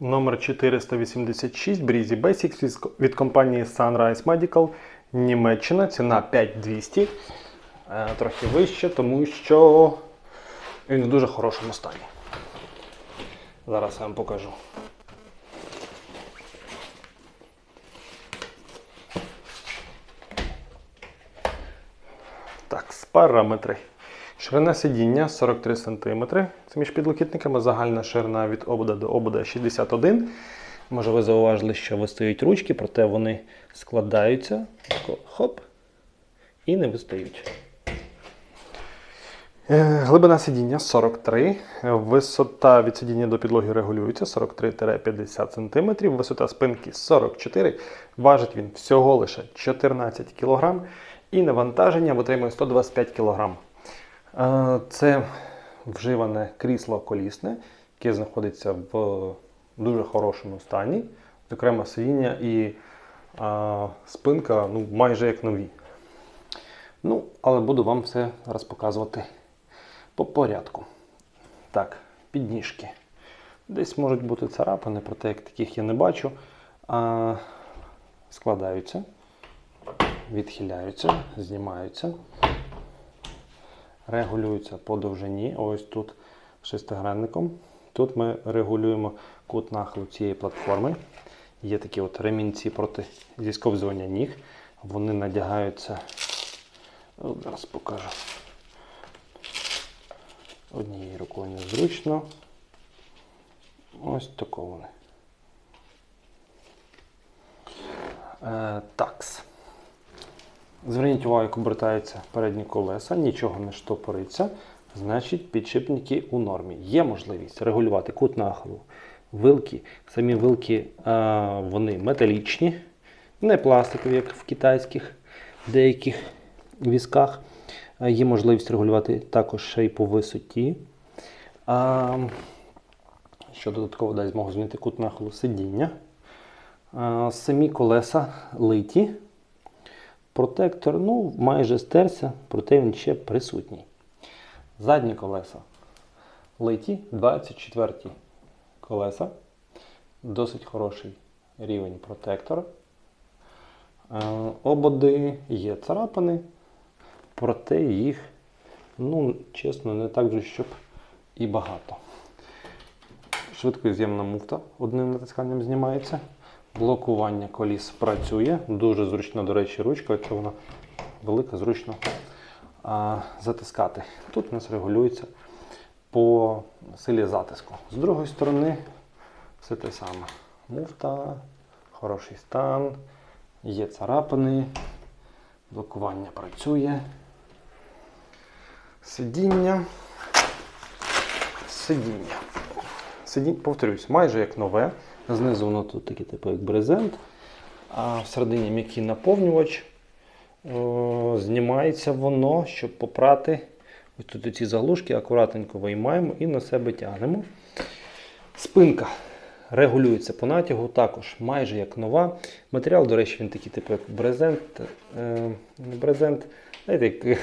Номер 486 Breezy Basics від- компанії Sunrise Medical Німеччина. Ціна 5200. Е, Трохи вище, тому що він в дуже хорошому стані. Зараз я вам покажу. Так, з параметри. Ширина сидіння 43 см. Це між підлокітниками. Загальна ширина від обода до обода 61 Може, ви зауважили, що вистають ручки, проте вони складаються. Хоп. І не вистають. Е, Глибина сидіння 43. Висота від сидіння до підлоги регулюється 43-50 см. Висота спинки 44 Важить він всього лише 14 кг. І навантаження витримує 125 кг. Це вживане крісло колісне, яке знаходиться в дуже хорошому стані. Зокрема, сидіння і а, спинка ну, майже як нові. Ну, але буду вам все зараз показувати по порядку. Так, підніжки. Десь можуть бути царапини, проте як таких я не бачу. А, складаються, відхиляються, знімаються, регулюються по довжині. Ось тут шестигранником. Тут ми регулюємо кут нахилу цієї платформи. Є такі от ремінці проти зісковзування ніг. Вони надягаються. Зараз покажу. Однією рукою незручно. Ось тако вони. Е, такс. Зверніть увагу, як обертаються передні колеса, нічого не штопориться. Значить, підшипники у нормі. Є можливість регулювати кут нахилу. Вилки. Самі вилки а, вони металічні, не пластикові, як в китайських деяких візках. Є можливість регулювати також ще й по висоті. А, що додатково дасть змогу змінити кут нахилу сидіння. А, Самі колеса литі. Протектор ну, майже стерся, проте він ще присутній. Задні колеса литі, 24 колеса. Досить хороший рівень протектора. Е, Ободи є царапини, проте їх, ну, чесно, не так вже, щоб і багато. Швидкоз'ємна муфта одним натисканням знімається. Блокування коліс працює. Дуже зручна, до речі, ручка, якщо вона велика, зручно а, затискати. Тут у нас регулюється по силі затиску. З другої сторони, все те саме. Муфта, хороший стан, є царапини, блокування працює. Сидіння. Сидіння. Сидіння, повторюсь, майже як нове. Знизу воно тут такий типу як брезент, а всередині м'який наповнювач. Знімається воно, щоб попрати. Ось тут ці заглушки акуратненько виймаємо і на себе тягнемо. Спинка регулюється по натягу, також майже як нова. Матеріал, до речі, він такий типу як брезент. Е, брезент, знаєте, як е,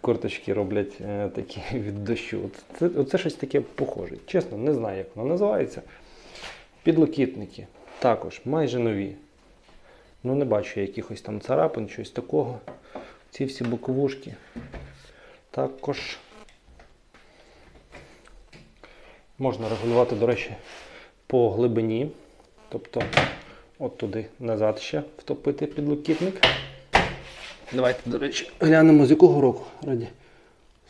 курточки роблять е, такі від дощу. Це, оце щось таке похоже. Чесно, не знаю, як воно називається. Підлокітники також майже нові. Ну, не бачу я якихось там царапин, щось такого. Ці всі боковушки також можна регулювати, до речі, по глибині. Тобто, от туди назад ще втопити підлокітник. Давайте, до речі, глянемо з якого року. Раді.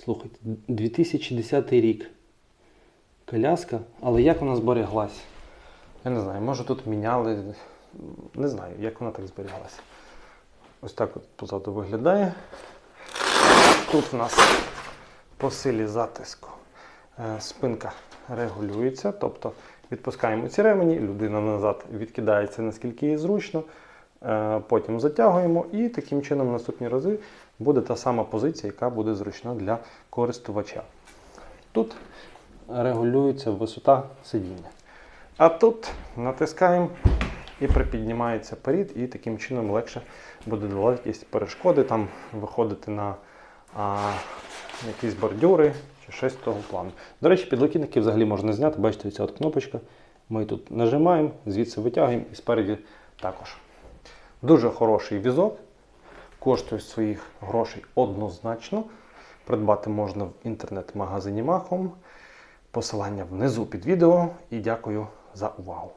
Слухайте, 2010 рік. Коляска, але як вона збереглась? Я не знаю, може тут міняли. Не знаю, як вона так зберігалася. Ось так от позаду виглядає. Тут в нас по силі затиску е, спинка регулюється, тобто відпускаємо ці ремені, людина назад відкидається наскільки їй зручно, е, потім затягуємо і таким чином в наступні рази буде та сама позиція, яка буде зручна для користувача. Тут регулюється висота сидіння. А тут натискаємо і припіднімається перід, і таким чином легше буде долати якісь перешкоди, там виходити на а, якісь бордюри чи щось того плану. До речі, підлокітники взагалі можна зняти. Бачите, ця от кнопочка. Ми тут нажимаємо, звідси витягуємо і спереді також. Дуже хороший візок, коштує своїх грошей однозначно. Придбати можна в інтернет-магазині Махом. Посилання внизу під відео і дякую. za uvahu.